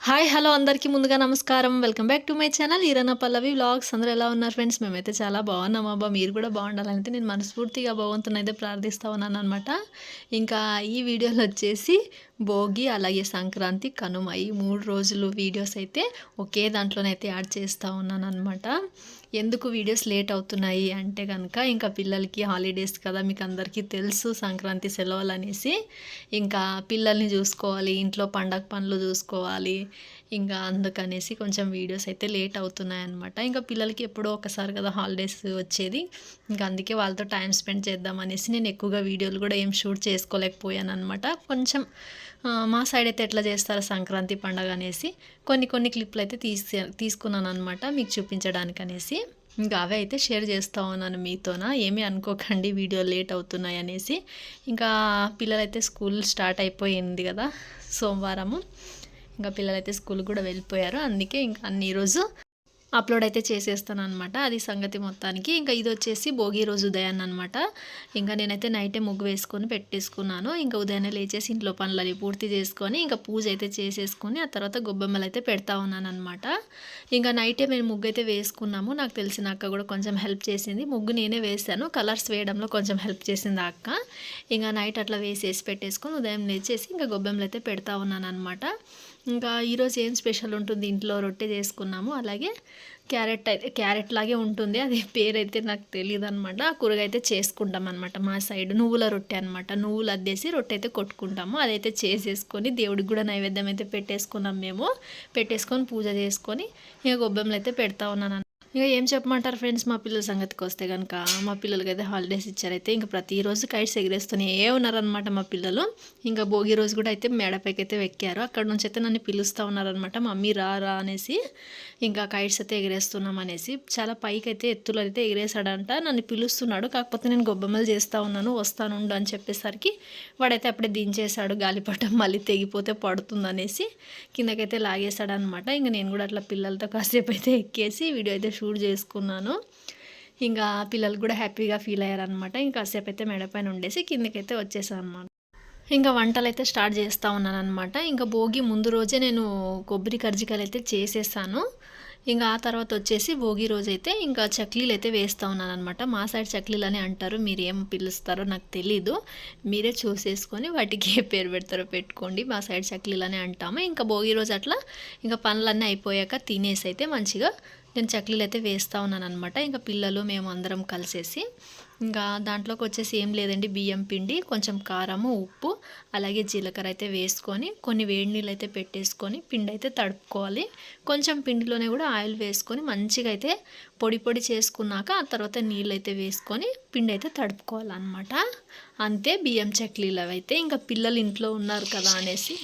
Hi hello అందరికీ ముందుగా నమస్కారం. Welcome back to my channel. Eeranna Pallavi vlogs. అందరూ ఎలా ఉన్నారు ఫ్రెండ్స్? మేమైతే చాలా బాగున్నాం అబ్బా మీరు కూడా బాగుండాలంటే నేను మనస్ఫూర్తిగా భగవంతుని అయితే ప్రార్థిస్తూ ఉన్నాను అనమాట ఇంకా ఈ వీడియోలో వచ్చేసి భోగి అలాగే సంక్రాంతి కనుమ. ఈ మూడు రోజులు వీడియోస్ అయితే ఒకే దాంట్లోనైతే యాడ్ చేస్తూ ఉన్నాను అనమాట ఎందుకు వీడియోస్ లేట్ అవుతున్నాయి అంటే కనుక ఇంకా పిల్లలకి హాలిడేస్ కదా మీకు అందరికీ తెలుసు సంక్రాంతి సెలవులు అనేసి. ఇంకా పిల్లల్ని చూసుకోవాలి ఇంట్లో పండగ పనులు చూసుకోవాలి. ఇంకా అందుకనేసి కొంచెం వీడియోస్ అయితే లేట్ అవుతున్నాయి అనమాట ఇంకా పిల్లలకి ఎప్పుడో ఒకసారి కదా హాలిడేస్ వచ్చేది. ఇంకా అందుకే వాళ్ళతో టైం స్పెండ్ చేద్దాం అనేసి నేను ఎక్కువగా వీడియోలు కూడా ఏం షూట్ చేసుకోలేకపోయాను అనమాట కొంచెం మా సైడ్ అయితే ఎట్లా చేస్తారో సంక్రాంతి పండగ అనేసి కొన్ని కొన్ని క్లిప్లు అయితే తీసి తీసుకున్నాను అనమాట మీకు చూపించడానికి అనేసి. ఇంకా అవే అయితే షేర్ చేస్తూ ఉన్నాను మీతోన? ఏమీ అనుకోకండి వీడియో లేట్ అవుతున్నాయి అనేసి. ఇంకా పిల్లలైతే స్కూల్ స్టార్ట్ అయిపోయింది కదా సోమవారము. ఇంకా పిల్లలైతే స్కూల్ కూడా వెళ్ళిపోయారు. అందుకే ఇంకా అన్ని ఈరోజు అప్లోడ్ అయితే చేసేస్తాను అనమాట అది సంగతి మొత్తానికి. ఇంకా ఇది వచ్చేసి భోగి రోజు ఉదయాన్ని అనమాట ఇంకా నేనైతే నైటే ముగ్గు వేసుకొని పెట్టేసుకున్నాను. ఇంకా ఉదయాన్నే లేచేసి ఇంట్లో పనులని పూర్తి చేసుకొని ఇంకా పూజ అయితే చేసేసుకొని ఆ తర్వాత గొబ్బెమ్మలు అయితే పెడతా ఉన్నాను అనమాట ఇంకా నైటే మేము ముగ్గు అయితే వేసుకున్నాము. నాకు తెలిసిన అక్క కూడా కొంచెం హెల్ప్ చేసింది. ముగ్గు నేనే వేసాను కలర్స్ వేయడంలో కొంచెం హెల్ప్ చేసింది అక్క. ఇంకా నైట్ అట్లా వేసేసి పెట్టేసుకొని ఉదయం లేచేసి ఇంకా గొబ్బెమ్మలు అయితే పెడతా ఉన్నాను అనమాట ఇంకా ఈరోజు ఏం స్పెషల్ ఉంటుంది ఇంట్లో రొట్టె చేసుకున్నాము. అలాగే క్యారెట్ అయితే క్యారెట్ లాగే ఉంటుంది. అది పేరైతే నాకు తెలియదు అనమాట ఆ కూరగాయ అయితే చేసుకుంటాం అనమాట మా సైడ్ నువ్వుల రొట్టె అనమాట నువ్వులు అద్దేసి రొట్టె అయితే కొట్టుకుంటాము. అదైతే చేసేసుకొని దేవుడికి కూడా నైవేద్యం అయితే పెట్టేసుకున్నాం మేము. పెట్టేసుకొని పూజ చేసుకొని ఇక గొబ్బెమ్మలు అయితే పెడతా ఉన్నాను ఇక ఏం చెప్పమంటారు ఫ్రెండ్స్ మా పిల్లల సంగతికి వస్తే కనుక మా పిల్లలకి అయితే హాలిడేస్ ఇచ్చారైతే ఇంకా ప్రతిరోజు కైట్స్ ఎగిరేస్తూనే ఉన్నారనమాట మా పిల్లలు. ఇంకా భోగి రోజు కూడా అయితే మేడపైకి అయితే ఎక్కారు అక్కడ నుంచి అయితే నన్ను పిలుస్తూ ఉన్నారనమాట మమ్మీ రా రా అనేసి. ఇంకా కైట్స్ అయితే ఎగిరేస్తున్నాం అనేసి. చాలా పైకి అయితే ఎత్తులు అయితే ఎగిరేసాడంట నన్ను పిలుస్తున్నాడు. కాకపోతే నేను గొబ్బెమ్మలు చేస్తూ ఉన్నాను వస్తాను ఉండు అని చెప్పేసరికి వాడైతే అప్పుడే దించేశాడు గాలిపటం మళ్ళీ తెగిపోతే పడుతుంది అనేసి. కిందకైతే లాగేశాడనమాట ఇంకా నేను కూడా అట్లా పిల్లలతో కాసేపు అయితే ఎక్కేసి వీడియో అయితే షూట్ చేసుకున్నాను. ఇంకా పిల్లలు కూడా హ్యాపీగా ఫీల్ అయ్యారనమాట ఇంకా కాసేపు అయితే మెడపైన ఉండేసి కిందకైతే వచ్చేసాను అనమాట ఇంకా వంటలు అయితే స్టార్ట్ చేస్తూ ఉన్నాను అనమాట ఇంకా భోగి ముందు రోజే నేను కొబ్బరి కర్జికాయలు అయితే చేసేసాను. ఇంకా ఆ తర్వాత వచ్చేసి భోగి రోజైతే ఇంకా చక్లీలు అయితే వేస్తూ ఉన్నాను అనమాట మా సైడ్ చక్లీలు అని అంటారు మీరు ఏం పిలుస్తారో నాకు తెలీదు. మీరే చూసేసుకొని వాటికి ఏ పేరు పెడతారో పెట్టుకోండి. మా సైడ్ చక్లీలు అని అంటాము. ఇంకా భోగి రోజు అట్లా ఇంకా పనులన్నీ అయిపోయాక తినేసి అయితే మంచిగా నేను చక్లీలు అయితే వేస్తూ ఉన్నాను అనమాట ఇంకా పిల్లలు మేము అందరం కలిసేసి ఇంకా దాంట్లోకి వచ్చేసి ఏం లేదండి బియ్యం పిండి కొంచెం కారము ఉప్పు అలాగే జీలకర్ర అయితే వేసుకొని కొన్ని వేడి నీళ్ళు అయితే పెట్టేసుకొని పిండి అయితే తడుపుకోవాలి. కొంచెం పిండిలోనే కూడా ఆయిల్ వేసుకొని మంచిగా అయితే పొడి పొడి చేసుకున్నాక ఆ తర్వాత నీళ్ళు అయితే వేసుకొని పిండి అయితే తడుపుకోవాలన్నమాట. అంతే బియ్యం చక్లీలు అవి అయితే ఇంకా పిల్లలు ఇంట్లో ఉన్నారు కదా అనేసి.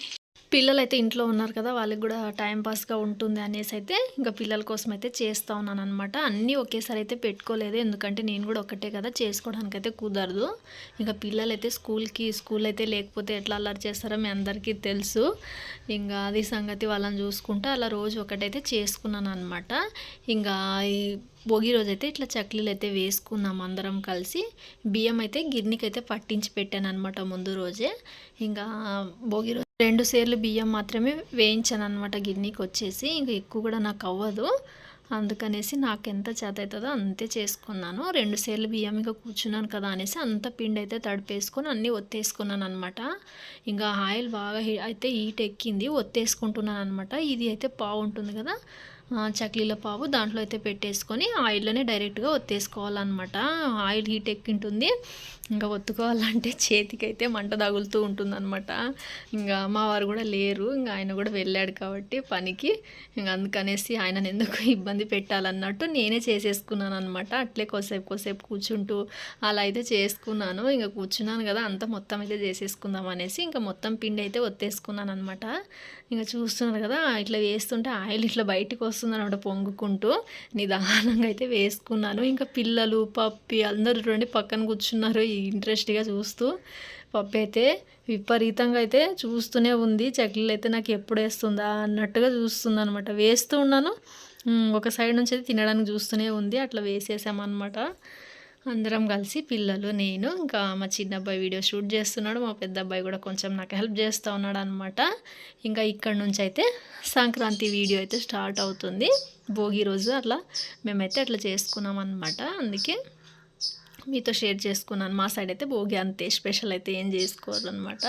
పిల్లలు అయితే ఇంట్లో ఉన్నారు కదా వాళ్ళకి కూడా టైం పాస్గా ఉంటుంది అనేసి అయితే ఇంకా పిల్లల కోసం అయితే చేస్తూ ఉన్నాను అనమాట అన్నీ ఒకేసారి అయితే పెట్టుకోలేదు. ఎందుకంటే నేను కూడా ఒకటే కదా చేసుకోవడానికి అయితే కుదరదు. ఇంకా పిల్లలు అయితే స్కూల్కి స్కూల్ అయితే లేకపోతే ఎట్లా అల్లరి చేస్తారో మీ అందరికీ తెలుసు. ఇంకా అది సంగతి వాళ్ళని చూసుకుంటే అలా రోజు ఒకటైతే చేసుకున్నాను అనమాట ఇంకా భోగి రోజు అయితే ఇట్లా చక్లీలు అయితే వేసుకున్నాం అందరం కలిసి. బియ్యం అయితే గిన్నెకి అయితే పట్టించి పెట్టాను అనమాట ముందు రోజే. ఇంకా భోగి రోజు రెండు సేర్లు బియ్యం మాత్రమే వేయించాను అనమాట గిన్నెకి వచ్చేసి. ఇంకా ఎక్కువ కూడా నాకు అవ్వదు. అందుకనేసి నాకు ఎంత చేత అవుతుందో అంతే చేసుకున్నాను. రెండు సేర్లు బియ్యం ఇంకా కూర్చున్నాను కదా అనేసి అంత పిండి అయితే తడిపేసుకొని అన్నీ ఒత్తేసుకున్నాను అనమాట ఇంకా ఆయిల్ బాగా అయితే హీట్ ఎక్కింది ఒత్తేసుకుంటున్నాను అనమాట ఇది అయితే బాగుంటుంది కదా. చక్లీల పావు దాంట్లో అయితే పెట్టేసుకొని ఆయిల్లోనే డైరెక్ట్గా ఒత్తేసుకోవాలన్నమాట. Oil heat ఎక్కింటుంది. ఇంకా ఒత్తుకోవాలంటే చేతికైతే మంట తగులుతూ ఉంటుందన్నమాట. ఇంకా అమ్మవారు కూడా లేరు. ఇంకా ఆయన కూడా వెళ్ళాడు కాబట్టి పనికి. ఇంకా అందుకనేసి ఆయనను ఎందుకు ఇబ్బంది పెట్టాలన్నట్టు నేనే చేసేసుకున్నాను అనమాట అట్లే కోసేపు కోసేపు కూర్చుంటూ అలా అయితే చేసుకున్నాను. ఇంకా కూర్చున్నాను కదా అంతా మొత్తం అయితే చేసేసుకుందాం అనేసి ఇంకా మొత్తం పిండి అయితే ఒత్తేసుకున్నాను అనమాట ఇంకా చూస్తున్నారు కదా ఇట్లా వేస్తుంటే ఆయిల్ ఇట్లా బయటకు వస్తుందనమాట పొంగుకుంటూ. నిదానంగా అయితే వేసుకున్నాను. ఇంకా పిల్లలు పప్పి అందరూ చూడండి పక్కన కూర్చున్నారు ఇంట్రెస్ట్గా చూస్తూ. పప్పు అయితే విపరీతంగా అయితే చూస్తూనే ఉంది. చక్లీలు అయితే నాకు ఎప్పుడు వేస్తుందా అన్నట్టుగా చూస్తుంది అనమాట వేస్తూ ఉన్నాను. ఒక సైడ్ నుంచి అయితే తినడానికి చూస్తూనే ఉంది. అట్లా వేసేసామన్నమాట. అందరం కలిసి పిల్లలు నేను ఇంకా మా చిన్న అబ్బాయి వీడియో షూట్ చేస్తున్నాడు మా పెద్ద అబ్బాయి కూడా కొంచెం నాకు హెల్ప్ చేస్తూ ఉన్నాడు అనమాట ఇంకా ఇక్కడ నుంచి అయితే సంక్రాంతి వీడియో అయితే స్టార్ట్ అవుతుంది. భోగి రోజు అట్లా మేమైతే అట్లా చేసుకున్నాం అనమాట అందుకే మీతో షేర్ చేసుకున్నాను. మా సైడ్ అయితే భోగి అంతే. స్పెషల్ అయితే ఏం చేసుకోరు అనమాట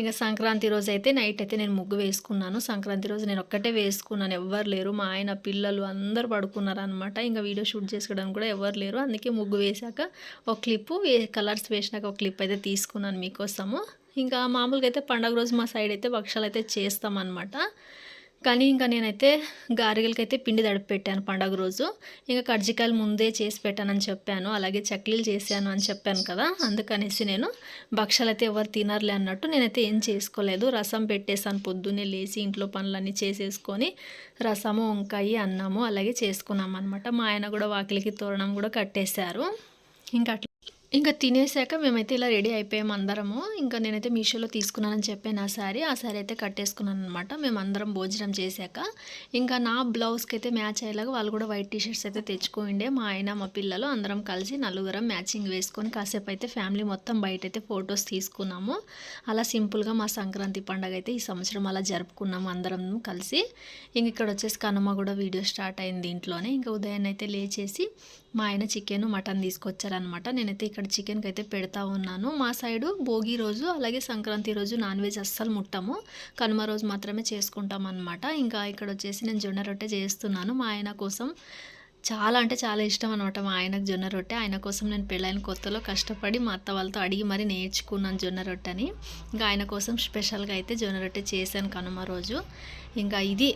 ఇంకా సంక్రాంతి రోజు అయితే నైట్ అయితే నేను ముగ్గు వేసుకున్నాను. సంక్రాంతి రోజు నేను ఒక్కటే వేసుకున్నాను. ఎవ్వరు లేరు. మా ఆయన పిల్లలు అందరు పడుకున్నారు అనమాట ఇంకా వీడియో షూట్ చేసుకోవడానికి కూడా ఎవరు లేరు. అందుకే ముగ్గు వేశాక ఒక క్లిప్ వే కలర్స్ వేసినాక ఒక క్లిప్ అయితే తీసుకున్నాను మీకోసము. ఇంకా మామూలుగా అయితే పండగ రోజు మా సైడ్ అయితే భక్షాలు అయితే చేస్తామన్నమాట. కానీ ఇంకా నేనైతే గారెలకైతే పిండి తడిపెట్టాను పండగ రోజు. ఇంకా కర్జికాయలు ముందే చేసి పెట్టానని చెప్పాను. అలాగే చక్లీలు చేశాను అని చెప్పాను కదా అందుకనేసి నేను భక్షాలు అయితే ఎవరు తినర్లే అన్నట్టు నేనైతే ఏం చేసుకోలేదు. రసం పెట్టేసాను పొద్దున్నే లేచి ఇంట్లో పనులన్నీ చేసేసుకొని రసము వంకాయ అన్నము అలాగే చేసుకున్నాం అనమాట మా ఆయన కూడా వాకిలికి తోరణం కూడా కట్టేశారు. ఇంకా అట్లా ఇంకా తినేసాక మేమైతే ఇలా రెడీ అయిపోయాం అందరము. ఇంకా నేనైతే మీషోలో తీసుకున్నానని చెప్పాను ఆ శారీ ఆ శారీ అయితే కట్టేసుకున్నాను అనమాట మేము అందరం భోజనం చేశాక ఇంకా నా బ్లౌజ్కి అయితే మ్యాచ్ అయ్యేలాగా వాళ్ళు కూడా వైట్ టీషర్ట్స్ అయితే తెచ్చుకోండి. మా ఆయన మా పిల్లలు అందరం కలిసి నలుగురం మ్యాచింగ్ వేసుకొని కాసేపు అయితే ఫ్యామిలీ మొత్తం బయట అయితే ఫొటోస్ తీసుకున్నాము. అలా సింపుల్గా మా సంక్రాంతి పండగ అయితే ఈ సంవత్సరం అలా జరుపుకున్నాము అందరం కలిసి. ఇంక ఇక్కడ వచ్చేసి కనుమ కూడా వీడియో స్టార్ట్ అయింది దీంట్లోనే ఇంకా ఉదయాన్నే అయితే లేచేసి మా ఆయన చికెన్ మటన్ తీసుకొచ్చారనమాట నేనైతే ఇక్కడ చికెన్కి అయితే పెడతా ఉన్నాను. మా సైడు భోగి రోజు అలాగే సంక్రాంతి రోజు నాన్ వెజ్ అస్సలు ముట్టము. కనుమ రోజు మాత్రమే చేసుకుంటాం అనమాట ఇంకా ఇక్కడ వచ్చేసి నేను జొన్న రొట్టె చేస్తున్నాను. మా ఆయన కోసం చాలా అంటే చాలా ఇష్టం అనమాట మా ఆయనకు జొన్న రొట్టె. ఆయన కోసం నేను పెళ్ళైన కొత్తలో కష్టపడి మా అత్త వాళ్ళతో అడిగి మరీ నేర్చుకున్నాను జొన్న రొట్టెని. ఇంకా ఆయన కోసం స్పెషల్గా అయితే జొన్న రొట్టె చేశాను కనుమ రోజు. ఇంకా ఇది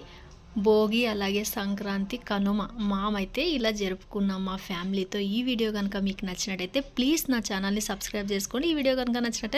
భోగి అలాగే సంక్రాంతి కనుమ మామైతే ఇలా జరుపుకున్నాం మా ఫ్యామిలీతో. ఈ వీడియో కనుక మీకు నచ్చినట్టయితే ప్లీజ్ నా ఛానల్ని సబ్స్క్రైబ్ చేసుకోండి ఈ వీడియో కనుక నచ్చినట్టయితే